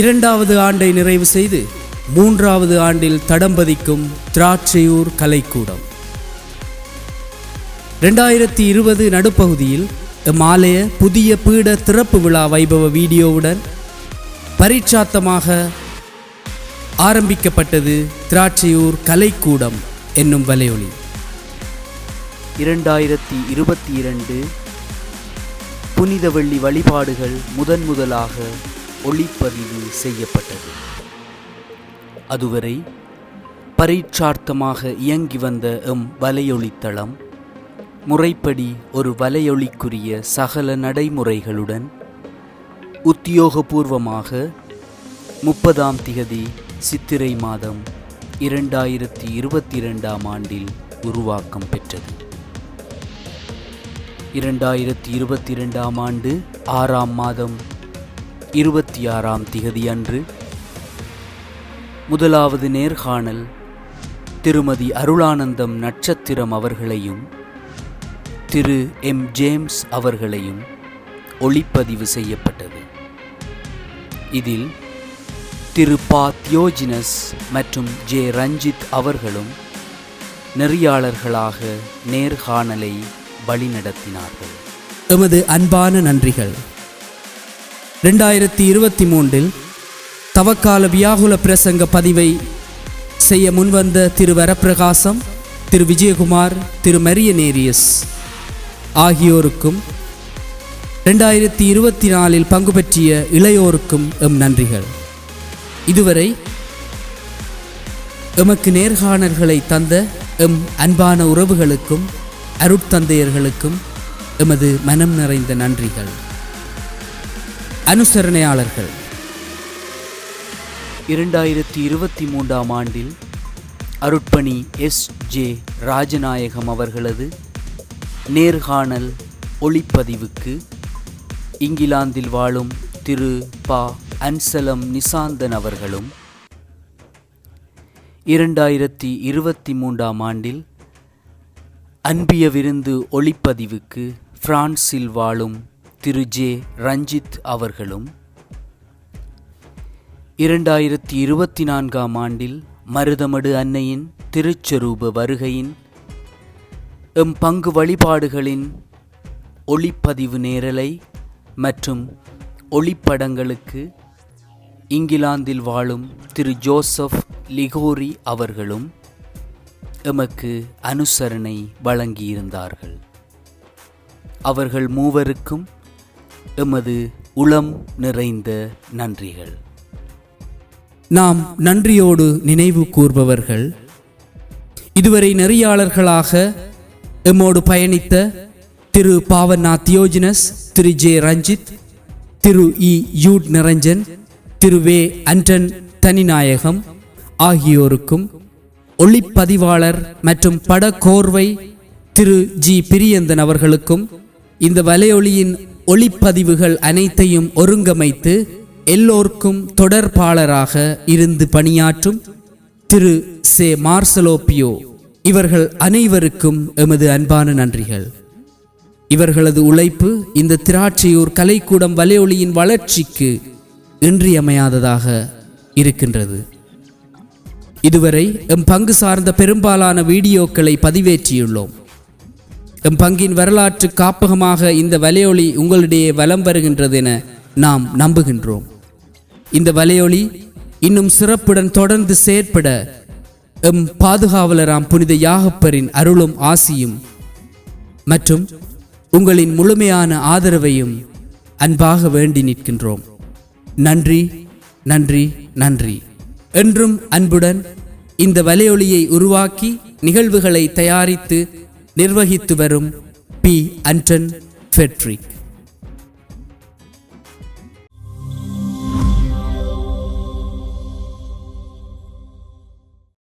இரண்டாவது ஆண்டை நிறைவு செய்து மூன்றாவது ஆண்டில் தடம்பதிக்கும் திராட்சையூர் கலைக்கூடம். ரெண்டாயிரத்தி இருபது நடுப்பகுதியில் எம் புதிய பீட திறப்பு விழா வைபவ வீடியோவுடன் பரீட்சாத்தமாக ஆரம்பிக்கப்பட்டது திராட்சையூர் கலைக்கூடம் என்னும் வலையொலி. இரண்டாயிரத்தி இருபத்தி இரண்டு புனித வெள்ளி வழிபாடுகள் முதன் முதலாக ஒளிப்பதிவு செய்யப்பட்டது. அதுவரை பரீட்சார்த்தமாக இயங்கி வந்த எம் வலையொளித்தளம் முறைப்படி ஒரு வலையொலிக்குரிய சகல நடைமுறைகளுடன் உத்தியோகபூர்வமாக முப்பதாம் திகதி சித்திரை மாதம் இரண்டாயிரத்தி இருபத்தி இரண்டாம் ஆண்டில் உருவாக்கம் பெற்றது. இரண்டாயிரத்தி இருபத்தி இரண்டாம் ஆண்டு ஆறாம் மாதம் இருபத்தி ஆறாம் திகதி அன்று முதலாவது நேர்காணல் திருமதி அருளானந்தம் நட்சத்திரம் அவர்களையும் திரு எம் ஜேம்ஸ் அவர்களையும் ஒளிப்பதிவு செய்யப்பட்டது. இதில் திரு பா தியோஜினஸ் மற்றும் ஜே ரஞ்சித் அவர்களும் நெறியாளர்களாக நேர்காணலை வழிநடத்தினார்கள். எமது அன்பான நன்றிகள். ரெண்டாயிரத்தி இருபத்தி மூன்றில் தவக்கால வியாகுல பிரசங்க பதிவை செய்ய முன்வந்த திரு வரப்பிரகாசம் திரு விஜயகுமார் திரு மரியனேரியஸ் ஆகியோருக்கும் ரெண்டாயிரத்தி இருபத்தி நாலில் பங்கு பற்றிய இளையோருக்கும் எம் நன்றிகள். இதுவரை எமக்கு நேர்காணல்களை தந்த எம் அன்பான உறவுகளுக்கும் அருட்தந்தையர்களுக்கும் எமது மனம் நிறைந்த நன்றிகள். அனுசரணையாளர்கள். இரண்டாயிரத்தி இருபத்தி மூன்றாம் ஆண்டில் அருட்பணி எஸ். ஜே. ராஜநாயகம் அவர்களது நேர்காணல் ஒளிப்பதிவுக்கு இங்கிலாந்தில் வாழும் திரு. பா. அன்சலம் நிசாந்தன் அவர்களும் இரண்டாயிரத்தி இருபத்தி மூன்றாம் ஆண்டில் அன்பிய விருந்து ஒளிப்பதிவுக்கு பிரான்சில் வாழும் திரு ஜே. ரஞ்சித் அவர்களும் இரண்டாயிரத்தி இருபத்தி நான்காம் ஆண்டில் மருதமடு அன்னையின் திருச்சரூப வருகையின் எம் பங்கு வழிபாடுகளின் ஒளிப்பதிவு நேரலை மற்றும் ஒளிப்படங்களுக்கு இங்கிலாந்தில் வாழும் திரு ஜோசப் லிகோரி அவர்களும் எமக்கு அனுசரணை வழங்கியிருந்தார்கள். அவர்கள் மூவருக்கும் எமது உளம் நிறைந்த நன்றிகள். நாம் நன்றியோடு நினைவு கூர்பவர்கள். இதுவரை நெறியாளர்களாக எம்மோடு பயணித்த Thiru Bhavana Diogenes Thiru J Ranjith Thiru E Jude Niranjan Thiru வே அண்டன் தனிநாயகம் ஆகியோருக்கும் ஒளிப்பதிவாளர் மற்றும் பட கோர்வை திரு ஜி பிரியந்தன் அவர்களுக்கும் இந்த வலையொலியின் ஒளிப்பதிவுகள் அனைத்தையும் ஒருங்கமைத்து எல்லோருக்கும் தொடர்பாளராக இருந்து பணியாற்றும் திரு. சே. மார்சலோப்பியோ. இவர்கள் அனைவருக்கும் எமது அன்பான நன்றிகள். இவர்களது உழைப்பு இந்த திராட்சையூர் கலைக்கூடம் வலையொலியின் வளர்ச்சிக்கு இன்றியமையாததாக இருக்கின்றது. இதுவரை எம் பங்கு சார்ந்த பெரும்பாலான வீடியோக்களை பதிவேற்றியுள்ளோம். எம் பங்கின் வரலாற்று காப்பகமாக இந்த வலையொலி உங்களிடையே வலம் வருகின்றது என நாம் நம்புகின்றோம். இந்த வலையொலி இன்னும் சிறப்புடன் தொடர்ந்து செயற்பட எம் பாதுகாவலராம் புனித யாகப்பரின் அருளும் ஆசியும் மற்றும் உங்களின் முழுமையான ஆதரவையும் அன்பாக வேண்டி நிற்கின்றோம். நன்றி நன்றி நன்றி. என்றும் அன்புடன் இந்த வலையொலியை உருவாக்கி நிகழ்வுகளை தயாரித்து நிர்வகித்து வரும் பி. அண்டன் ஃபெட்ரிக்.